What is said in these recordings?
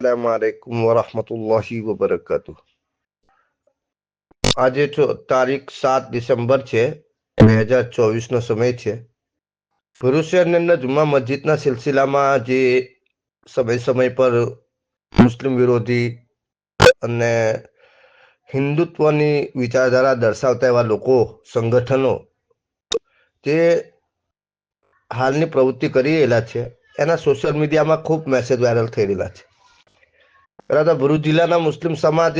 અસલામ આલેકુમ વરહમતુલ્લાહી વબરકાતુ આજે તારીખ સાત ડિસેમ્બર છે, બે હજાર ચોવીસનો સમય છે. ભરૂચ અંદર જુમા મસ્જિદના સિલસિલામાં જે સમય સમય પર મુસ્લિમ વિરોધી અને હિન્દુત્વની વિચારધારા દર્શાવતા એવા લોકો, સંગઠનો, જે હાલની પ્રવૃત્તિ કરી રહેલા છે, એના સોશિયલ મીડિયામાં ખૂબ મેસેજ વાયરલ થઈ રહેલા છે. તો ભરૂચ જિલ્લાના મુસ્લિમ સમાજ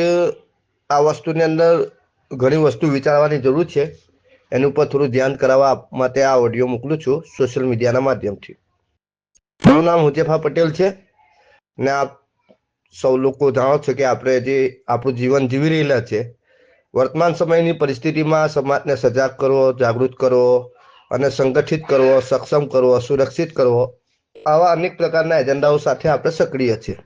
આ વસ્તુની અંદર ઘણી વસ્તુ વિચારવાની જરૂર છે. એની ઉપર થોડું ધ્યાન કરાવવા માટે આ ઓડિયો મોકલું છું સોશિયલ મીડિયાના માધ્યમથી. મારું નામ હુજેફા પટેલ છે ને આપ સૌ લોકો જાણો છો કે આપણે જે આપણું જીવન જીવી રહેલા છે, વર્તમાન સમયની પરિસ્થિતિમાં સમાજને સજાગ કરવો, જાગૃત કરવો અને સંગઠિત કરવો, સક્ષમ કરવો, સુરક્ષિત કરવો આવા અનેક પ્રકારના એજન્ડાઓ સાથે આપણે સક્રિય છીએ.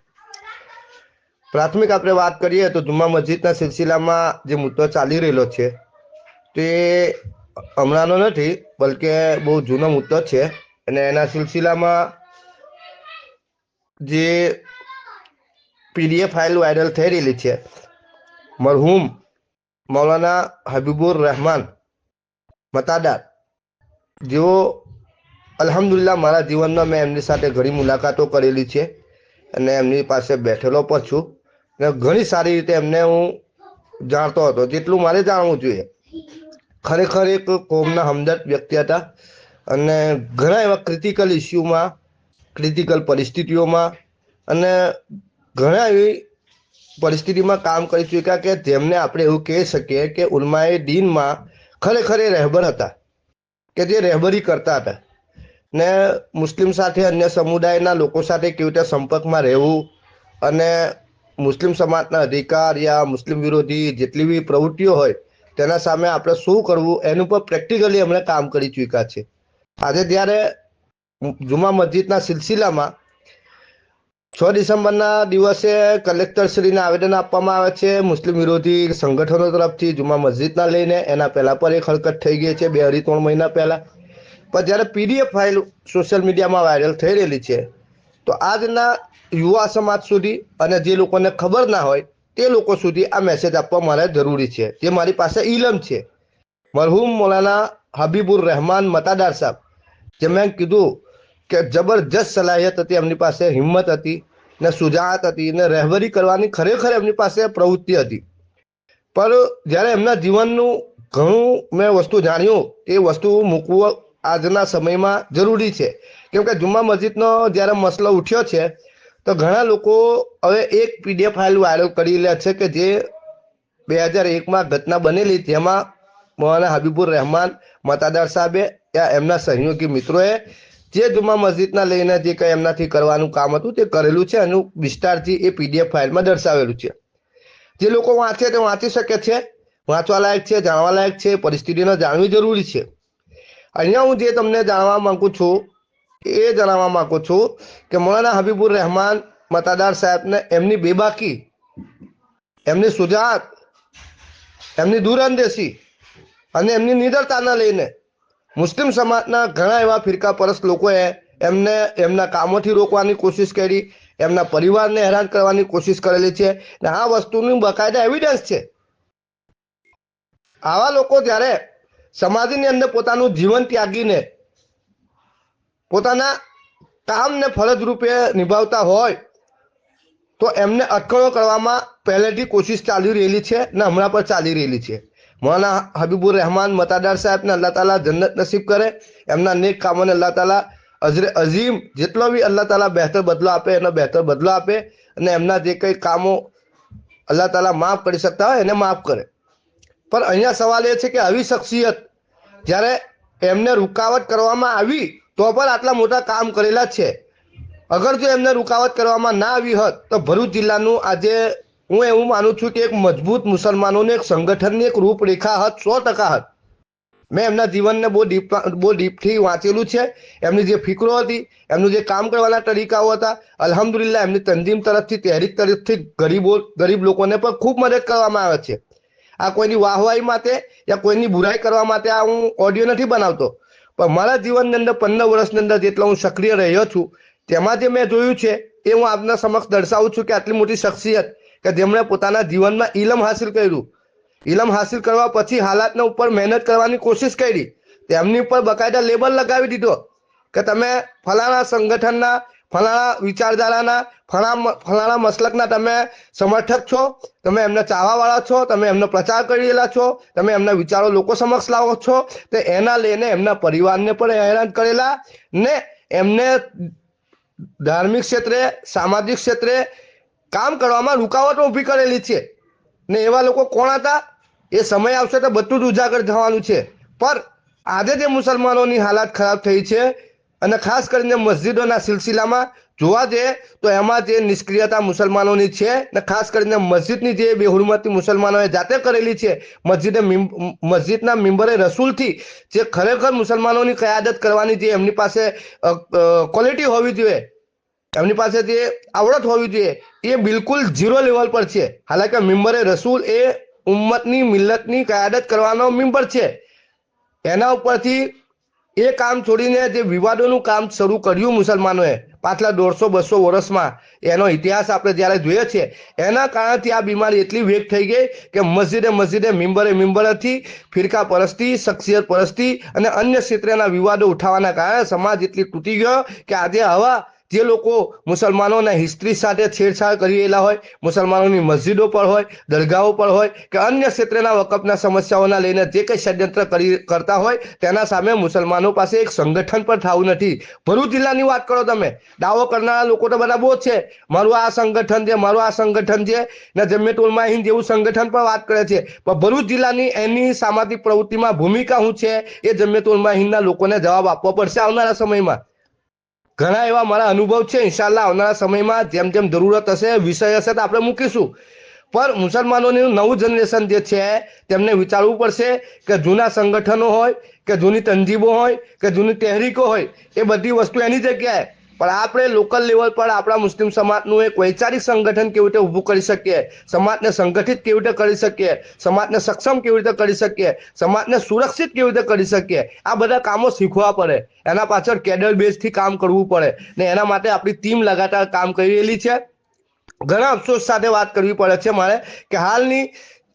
પ્રાથમિક આપણે વાત કરીએ તો જુમ્મા મસ્જિદના સિલસિલામાં જે મુદ્દો ચાલી રહેલો છે, તે હમણાંનો નથી, બલકે બહુ જૂનો મુદ્દો છે. અને એના સિલસિલામાં જે પીડીએફ ફાઇલ વાયરલ થઈ રહેલી છે, મરહુમ મૌલાના હબીબુર રહેમાન મતાદાર, જેઓ અલહમદુલ્લા મારા જીવનમાં મેં એમની સાથે ઘણી મુલાકાતો કરેલી છે અને એમની પાસે બેઠેલો પણ છું. અને ઘણી સારી રીતે એમને હું જાણતો હતો. જેટલું મારે જાણવું જોઈએ. ખરેખર એક કોમના હમદર્દ વ્યક્તિ હતા અને ઘણા એવા ક્રિટિકલ ઇસ્યુમાં ક્રિટિકલ પરિસ્થિતિઓમાં અને ઘણા એવી પરિસ્થિતિમાં કામ કરી ચૂક્યા કે જેમને આપણે એવું કહી શકીએ કે ઉલમાએ દીનમાં ખરેખર એ રહેબર હતા કે જે રહેબરી કરતા હતા. ને મુસ્લિમ સાથે અન્ય સમુદાયના લોકો સાથે કેવી રીતે સંપર્કમાં રહેવું અને મુસ્લિમ સમાજના અધિકાર યા મુસ્લિમ વિરોધી જેટલી બી પ્રવૃત્તિઓ હોય, તેના સામે આપણે શું કરવું, એનું પર પ્રેક્ટિકલી અમને કામ કરી ચૂક્યા છે. આજે જ્યારે જુમા મસ્જિદના સિલસિલામાં છ ડિસેમ્બરના દિવસે કલેક્ટરશ્રીને આવેદન આપવામાં આવે છે, મુસ્લિમ વિરોધી સંગઠનો તરફથી જુમા મસ્જિદના લઈને, એના પહેલા પર એક હરકત થઈ ગઈ છે, બે અઢી ત્રણ મહિના પહેલાં. પણ જ્યારે પીડીએફ ફાઇલ સોશિયલ મીડિયામાં વાયરલ થઈ રહેલી છે, તો આજના યુવા સમાજ સુધી અને જે લોકોને ખબર ના હોય, તે લોકો સુધી આ મેસેજ આપવા મારે જરૂરી છે. જે મારી પાસે ઇલમ છે. મરહુમ મૌલાના હબીબુર રહેમાન મતાદાર સાહેબ, જે મેં કીધું કે જબરજસ્ત સલાહિયત હતી, એમની પાસે હિંમત હતી, ને સુજાત હતી, ને રહેબરી કરવાની ખરેખર એમની પાસે પ્રવૃત્તિ હતી. પણ જ્યારે એમના જીવનનું ઘણું મેં વસ્તુ જાણ્યું એ વસ્તુ મૂકવું આજના સમયમાં જરૂરી છે. કેમ કે જુમ્મા મસ્જિદનો જ્યારે મસલો ઉઠ્યો છે તો ઘણા લોકો હવે એક પીડીએફ ફાઇલ વાયરલ કરી લે છે કે જે બે હજાર એકમાં ઘટના બનેલી, જેમાં મૌલાના હબીબુર રહેમાન મતાદાર સાહેબે એમના સહયોગી મિત્રોએ જે જુમ્મા મસ્જિદના લઈને જે કંઈ એમનાથી કરવાનું કામ હતું તે કરેલું છે એનું વિસ્તારથી એ પીડીએફ ફાઇલમાં દર્શાવેલું છે. જે લોકો વાંચે તે વાંચી શકે છે, વાંચવા લાયક છે, જાણવા લાયક છે, પરિસ્થિતિને જાણવી જરૂરી છે. અહીંયા હું જે તમને જાણવા માંગુ છું એ જણાવવા માંગુ છું કે મોલાના હબીબુર રહેમાન મતાદાર સાહેબને એમની બેબાકી, એમની સુજાત, એમની દૂરંદેશી અને એમની નિડરતાના લઈને મુસ્લિમ સમાજના ઘણા એવા ફિરકા પરસ્ત લોકોએ એમને એમના કામોથી રોકવાની કોશિશ કરી, એમના પરિવારને હેરાન કરવાની કોશિશ કરેલી છે ને આ વસ્તુનું બકાયદા એવિડન્સ છે. આવા લોકો જ્યારે સમાજની અંદર પોતાનું જીવન ત્યાગીને પોતાના કામને ફરજ રૂપે નિભાવતા હોય, તો એમને અટકળો કરવામાં પહેલેથી કોશિશ ચાલી રહેલી છે ને હમણાં પર ચાલી રહેલી છે. મોલાના હબીબુર રહેમાન મતાદાર સાહેબને અલ્લાહ તાલા જન્નત નસીબ કરે, એમના નેક કામોને અલ્લાહ તાલા અજરે અઝીમ જેટલો બી અલ્લાહ તાલા બહેતર બદલો આપે, એનો બહેતર બદલો આપે અને એમના જે કંઈ કામો અલ્લાહ તાલા માફ કરી શકતા હોય એને માફ કરે. પણ અહીંયા સવાલ એ છે કે આવી શખ્સિયત જ્યારે એમને રૂકાવટ કરવામાં આવી તો પણ આટલા મોટા કામ કરેલા છે. અગર જો એમને રૂકાવટ કરવામાં ના આવી હોત, તો ભરૂચ જિલ્લાનું આજે હું એવું માનું છું કે એક મજબૂત મુસલમાનોને એક સંગઠનની એક રૂપરેખા હત, સો ટકા હત. મેં એમના જીવનને બહુ ડીપ બહુ ડીપથી વાંચેલું છે. એમની જે ફિકરો હતી, એમનું જે કામ કરવાના તરીકાઓ હતા, અલ્હમ્દુલિલ્લાહ એમની તંજીમ તરફથી, તહેરીક તરફથી ગરીબો, ગરીબ લોકોને પણ ખૂબ મદદ કરવામાં આવે છે. આ કોઈની વાહવાહી માટે, યા કોઈની બુરાઈ કરવા માટે આ હું ઓડિયો નથી બનાવતો. પણ મારા જીવનની અંદર પંદર વર્ષની અંદર જેટલો હું સક્રિય રહ્યો છું, તેમાં જે મેં જોયું છે, એ હું આપના સમક્ષ દર્શાવું છું કે આટલી મોટી શખ્સિયત કે જેમણે પોતાના જીવનમાં ઇલમ હાસિલ કર્યું. ઇલમ હાસિલ કરવા પછી હાલાતના ઉપર મહેનત કરવાની કોશિશ કરી. તેમની ઉપર બકાયદા લેબલ લગાવી દીધો કે તમે ફલાણા સંગઠનના ફલાણા વિચારધારાના ફલાણા ફલાણા મસલકના તમે સમર્થક છો, તમે એમના ચાહવાવાળા છો, તમે એમનો પ્રચાર કરી રહેલા છો, તમે એમના વિચારો લોકો સમક્ષ લાવો છો, તો એના લઈને એમના પરિવારને પણ હેરાન કરેલા ને એમને ધાર્મિક ક્ષેત્રે, સામાજિક ક્ષેત્રે કામ કરવામાં રૂકાવટો ઊભી કરેલી છે. ને એવા લોકો કોણ હતા? એ સમય આવશે તો બધું જ ઉજાગર થવાનું છે. પણ આજે જે મુસલમાનોની હાલત ખરાબ થઈ છે અને ખાસ કરીને મસ્જિદોના સિલસિલામાં જોવા જઈએ તો એમાં જે નિષ્ક્રિયતા મુસલમાનોની છે ને ખાસ કરીને મસ્જિદની જે બેહુરમતી મુસલમાનોએ જાતે કરેલી છે, મસ્જિદે મસ્જિદના મેમ્બરે રસૂલથી જે ખરેખર મુસલમાનોની કયાદત કરવાની જે એમની પાસે ક્વોલિટી હોવી જોઈએ, એમની પાસે જે આવડત હોવી જોઈએ, એ બિલકુલ ઝીરો લેવલ પર છે. હાલાકે મેમ્બરે રસૂલ એ ઉમ્મતની, મિલ્લતની કયાદત કરવાનો મેમ્બર છે. એના ઉપરથી એ કામ છોડીને જે વિવાદોનું કામ શરૂ કર્યું મુસલમાનોએ પાછલા દોઢસો, બસો વર્ષમાં, એનો ઇતિહાસ આપણે જ્યારે જોઈએ છીએ, એના કારણથી આ બીમારી એટલી વેગ થઈ ગઈ કે મસ્જિદે મસ્જિદે મિંબરે મિંબરથી ફિરકા પરસ્તી, શખ્સિયત પરસ્તી અને અન્ય ક્ષેત્રના વિવાદો ઉઠાવવાના કારણે સમાજ એટલી તૂટી ગયો કે આજે આવા જે લોકો મુસલમાનોના હિસ્ટ્રી સાથે છેડછાડ કરી રહેલા હોય, મુસલમાનોની મસ્જિદો પર હોય, દરગાહો પર હોય કે અન્ય ક્ષેત્રના વકફના સમસ્યાઓના લઈને જે કંઈ ષડયંત્ર કરી કરતા હોય, તેના સામે મુસલમાનો પાસે એક સંગઠન પણ થવું નથી. ભરૂચ જિલ્લાની વાત કરો તમે. દાવો કરનારા લોકો તો બધા બહુ છે. મારું આ સંગઠન છે, મારું આ સંગઠન છે. ને જમિયતુલ હિન્દ જેવું સંગઠન પણ વાત કરે છે. પણ ભરૂચ જિલ્લાની એની સામાજિક પ્રવૃત્તિમાં ભૂમિકા શું છે, એ જમિયતુલ હિન્દના લોકોને જવાબ આપવો પડશે આવનારા સમયમાં. ઘણા એવા મારા અનુભવ છે ઇન્શાલ્લાહ આવનારા સમયમાં જેમ જેમ જરૂરત હશે, વિષય હશે તો આપણે મૂકીશું. પણ મુસલમાનોનું નવું જનરેશન જે છે, તેમને વિચારવું પડશે કે જૂના સંગઠનો હોય, કે જૂની તંજીબો હોય, કે જૂની તહેરીકો હોય, એ બધી વસ્તુ એની જગ્યાએ પણ આપણે લોકલ લેવલ પર આપણા મુસ્લિમ સમાજનું એક વૈચારિક સંગઠન કેવી રીતે ઊભું કરી શકીએ, સમાજને સંગઠિત કેવી રીતે કરી શકીએ, સમાજને સક્ષમ કેવી રીતે કરી શકીએ, સમાજને સુરક્ષિત કેવી રીતે કરી શકીએ, આ બધા કામો શીખવા પડે. એના પાછળ કેડર બેઝથી કામ કરવું પડે. ને એના માટે આપણી ટીમ લગાતાર કામ કરી રહેલી છે. ઘણા અફસોસ સાથે વાત કરવી પડે છે મારે કે હાલની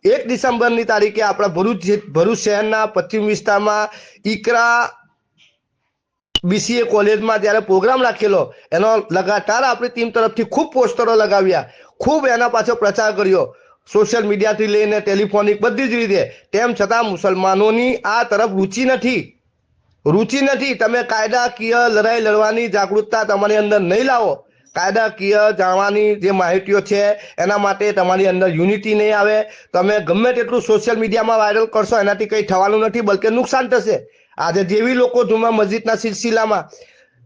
એક ડિસેમ્બરની તારીખે આપણા ભરૂચ ભરૂચ શહેરના પશ્ચિમ વિસ્તારમાં ઈકરા બીસીએ કોલેજમાં જ્યારે પ્રોગ્રામ રાખેલો, એનો લગાતાર આપણી ટીમ તરફથી ખૂબ પોસ્ટરો લગાવ્યા. ખૂબ એના પાછળ પ્રચાર કર્યો. સોશિયલ મીડિયાથી લઈને ટેલિફોનિક બધી જ રીતે. તેમ છતાં મુસલમાનોની આ તરફ રુચિ નથી. રુચિ નથી. તમે કાયદાકીય લડાઈ, લડવાની જાગૃતતા તમારી અંદર નહીં લાવો. કાયદાકીય જાણવાની જે માહિતીઓ છે, એના માટે તમારી અંદર યુનિટી નહીં આવે. તમે ગમે તેટલું સોશિયલ મીડિયામાં વાયરલ કરશો, એનાથી કંઈ થવાનું નથી, બલકે નુકસાન થશે. આજે જેવી લોકો જુમા મસ્જિદના સિલસિલામાં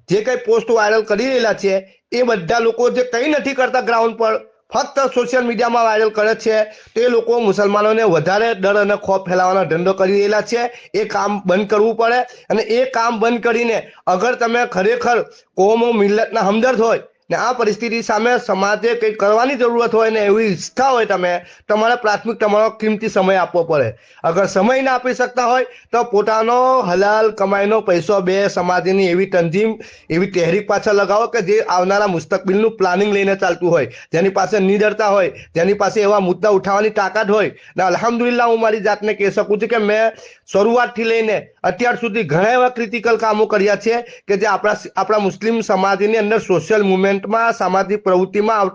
જે કંઈ પોસ્ટ વાયરલ કરી રહેલા છે, એ બધા લોકો જે કંઈ નથી કરતા ગ્રાઉન્ડ પર, ફક્ત સોશિયલ મીડિયામાં વાયરલ કરે છે, તે લોકો મુસલમાનોને વધારે ડર અને ખોફ ફેલાવવાનો ધંધો કરી રહેલા છે. એ કામ બંધ કરવું પડે અને એ કામ બંધ કરીને અગર તમે ખરેખર કોમો મિલ્લતના હમદર્દ હોય ને આ પરિસ્થિતિ સામે સમાજે કંઈક કરવાની જરૂરત હોય ને એવી ઈચ્છા હોય તમે, તમારે પ્રાથમિક તમારો કિંમતી સમય આપવો પડે. અગર સમય ના આપી શકતા હોય, તો પોતાનો હલાલ કમાઈનો પૈસો બે સમાજની એવી તંજીમ, એવી તહેરીક પાછળ લગાવો કે જે આવનારા મુસ્તકબિલનું પ્લાનિંગ લઈને ચાલતું હોય. જેની પાસે નિડરતા હોય, જેની પાસે એવા મુદ્દા ઉઠાવવાની તાકાત હોય. ને અલ્હમ્દુલિલ્લાહ, હું મારી જાતને કહી શકું છું કે મેં શરૂઆતથી લઈને અત્યાર સુધી ઘણા એવા ક્રિટિકલ કામો કર્યા છે કે જે આપણા આપણા મુસ્લિમ સમાજની અંદર સોશિયલ મુવમેન્ટમાં સામાજિક પ્રવૃત્તિમાં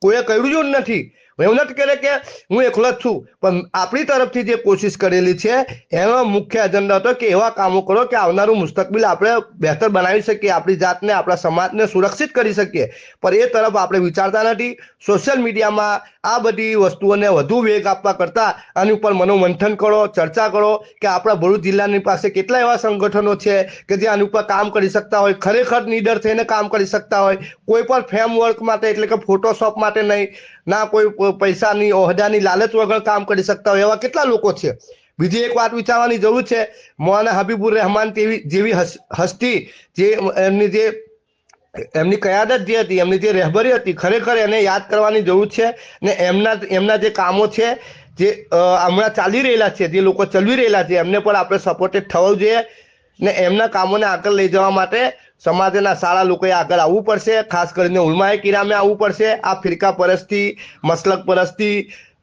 કોઈએ કર્યું જ નથી. એવું કરે કે હું એકલો જ છું. પણ આપણી તરફથી જે કોશિશ કરેલી છે, એનો મુખ્ય એજન્ડા હતો કે એવા કામો કરો કે આવનારું મુસ્તકબિલ આપણે બહેતર બનાવી શકીએ, આપણી જાતને, આપણા સમાજને સુરક્ષિત કરી શકીએ. પણ એ તરફ આપણે વિચારતા નથી. સોશિયલ મીડિયામાં આ બધી વસ્તુઓને વધુ વેગ આપવા કરતાં આની ઉપર મનોમંથન કરો, ચર્ચા કરો કે આપણા ભરૂચ જિલ્લાની પાસે કેટલા એવા સંગઠનો છે કે જે આની ઉપર કામ કરી શકતા હોય. ખરેખર નીડર થઈને કામ કરી શકતા હોય. કોઈ પણ ફેમ વર્ક માટે એટલે કે ફોટોશોપ માટે નહીં. ના કોઈ પૈસાની, ઓહદાની લાલચ વગર કામ કરી શકતા હોય એવા કેટલા લોકો છે? બીજી એક વાત વિચારવાની જરૂર છે મૌલાના હબીબુર રહેમાન તેવી, જેવી હસ- હસ્તી, જે એમની જે, એમની કયાદત જે હતી, એમની જે રહેબરી હતી, ખરેખર એને યાદ કરવાની જરૂર છે ને એમના એમના જે કામો છે, જે હમણાં ચાલી રહેલા છે, જે લોકો ચલવી રહેલા છે, એમને પણ આપણે સપોર્ટેડ થવું જોઈએ. ને એમના કામોને આગળ લઈ જવા માટે સમાજના સારા લોકોએ આગળ આવવું પડશે. ખાસ કરીને ઉલમાએ કિરામે આવવું પડશે. આ ફિરકા પરસ્તી, મસલક પરસ્તી,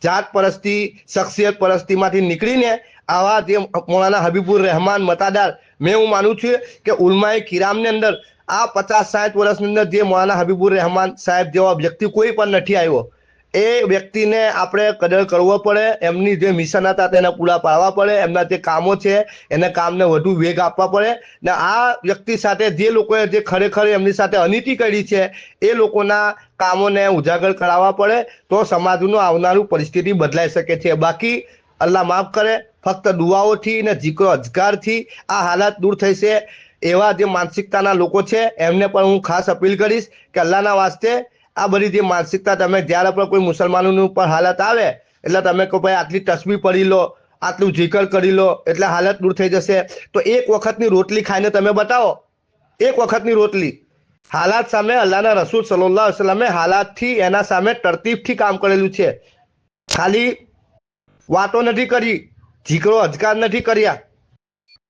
જાત પરસ્તી, શખ્સિયત પરસ્તીમાંથી નીકળીને આવા જે મોલાના હબીબુર રહેમાન મતાદાર, મેં હું માનું છું કે ઉલમાએ કિરામની અંદર આ પચાસ સાઠ વર્ષની અંદર જે મોલાના હબીબુર રહેમાન સાહેબ જેવા વ્યક્તિ કોઈ પણ નથી આવ્યો. એ વ્યક્તિને આપણે કદર કરવો પડે, એમની જે મિશન હતા તેને પૂરા પાડવા પડે, એમના જે કામો છે, એને કામને વધુ વેગ આપવા પડે. ને આ વ્યક્તિ સાથે જે લોકોએ જે ખરેખર એમની સાથે અનીતિ કરી છે, એ લોકોના કામોને ઉજાગર કરાવવા પડે, તો સમાજનું આવનારું પરિસ્થિતિ બદલાઈ શકે છે. બાકી અલ્લાહ માફ કરે, ફક્ત દુઆઓથી ને જીકરો અજગારથી આ હાલત દૂર થઈ છે એવા જે માનસિકતાના લોકો છે, એમને પણ હું ખાસ અપીલ કરીશ કે અલ્લાહના વાસ્તે આ બધી જે માનસિકતા તમે જ્યારે પણ કોઈ મુસલમાનોની ઉપર હાલત આવે, એટલે તમે કહો ભાઈ આટલી તસબી પડી લો, આટલું જીકર કરી લો, એટલે હાલત દૂર થઈ જશે. તો એક વખતની રોટલી ખાઈને તમે બતાવો. એક વખતની રોટલી. હાલાત સામે અલ્લાહના રસૂલ સલ્લાહ વસલમે હાલાતથી એના સામે તરતીબથી કામ કરેલું છે. ખાલી વાતો નથી કરી, જીકરો અજકાર નથી કર્યા.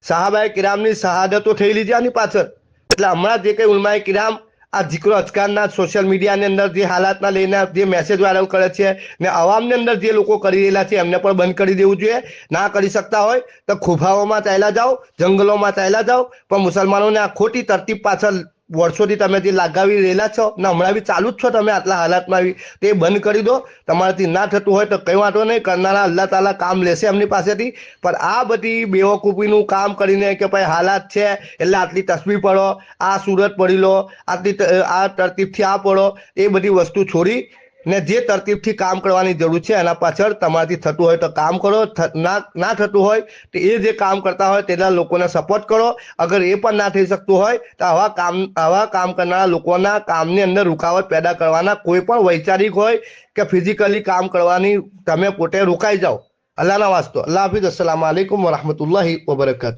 સાહાબાએ કિરામની શહાદતો થયેલી છે આની પાછળ. એટલે હમણાં જે કંઈ ઉલમાએ કિરામ આ જીકરો અજકારના સોશિયલ મીડિયાની અંદર જે હાલાતના લઈને જે મેસેજ વાયરલ કરે છે ને અવામની અંદર જે લોકો કરી રહેલા છે એમને પણ બંધ કરી દેવું જોઈએ. ના કરી શકતા હોય તો ખુભાઓમાં ચાલ્યા જાઓ, જંગલોમાં ચાલ્યા જાઓ, પણ મુસલમાનોને આ ખોટી તરતીબ પાછળ વર્ષોથી તમે જે લાગાવી રહેલા છો ને હમણાં બી ચાલુ જ છો તમે આટલા હાલાતમાં આવી તે બંધ કરી દો. તમારાથી ના થતું હોય તો કંઈ વાંધો નહીં, કરનારા અલ્લાહ તાલા કામ લેશે એમની પાસેથી. પણ આ બધી બેવકૂફીનું કામ કરીને કે ભાઈ હાલાત છે, એટલે આટલી તસવીર પડો, આ સુરત પડી લો, આટલી આ તરતીબથી આ પડો, એ બધી વસ્તુ છોડી ને જે તરતીબથી કામ કરવાની જરૂર છે, એના પાછળ તમારાથી થતું હોય તો કામ કરો ના ના થતું હોય તો એ જે કામ કરતા હોય તેના લોકોને સપોર્ટ કરો. અગર એ પણ ના થઈ શકતું હોય તો આવા કામ આવા કામ કરનારા લોકોના કામની અંદર રૂકાવટ પેદા કરવાના કોઈ પણ વૈચારિક હોય કે ફિઝિકલી કામ કરવાની તમે પોતે રોકાઈ જાઓ. અલ્લાહના વાસ્તો. અલ્લાહ હાફિઝ. અસલામ આલૈકુમ વરહમતુલ્લાહિ વબરકાતુ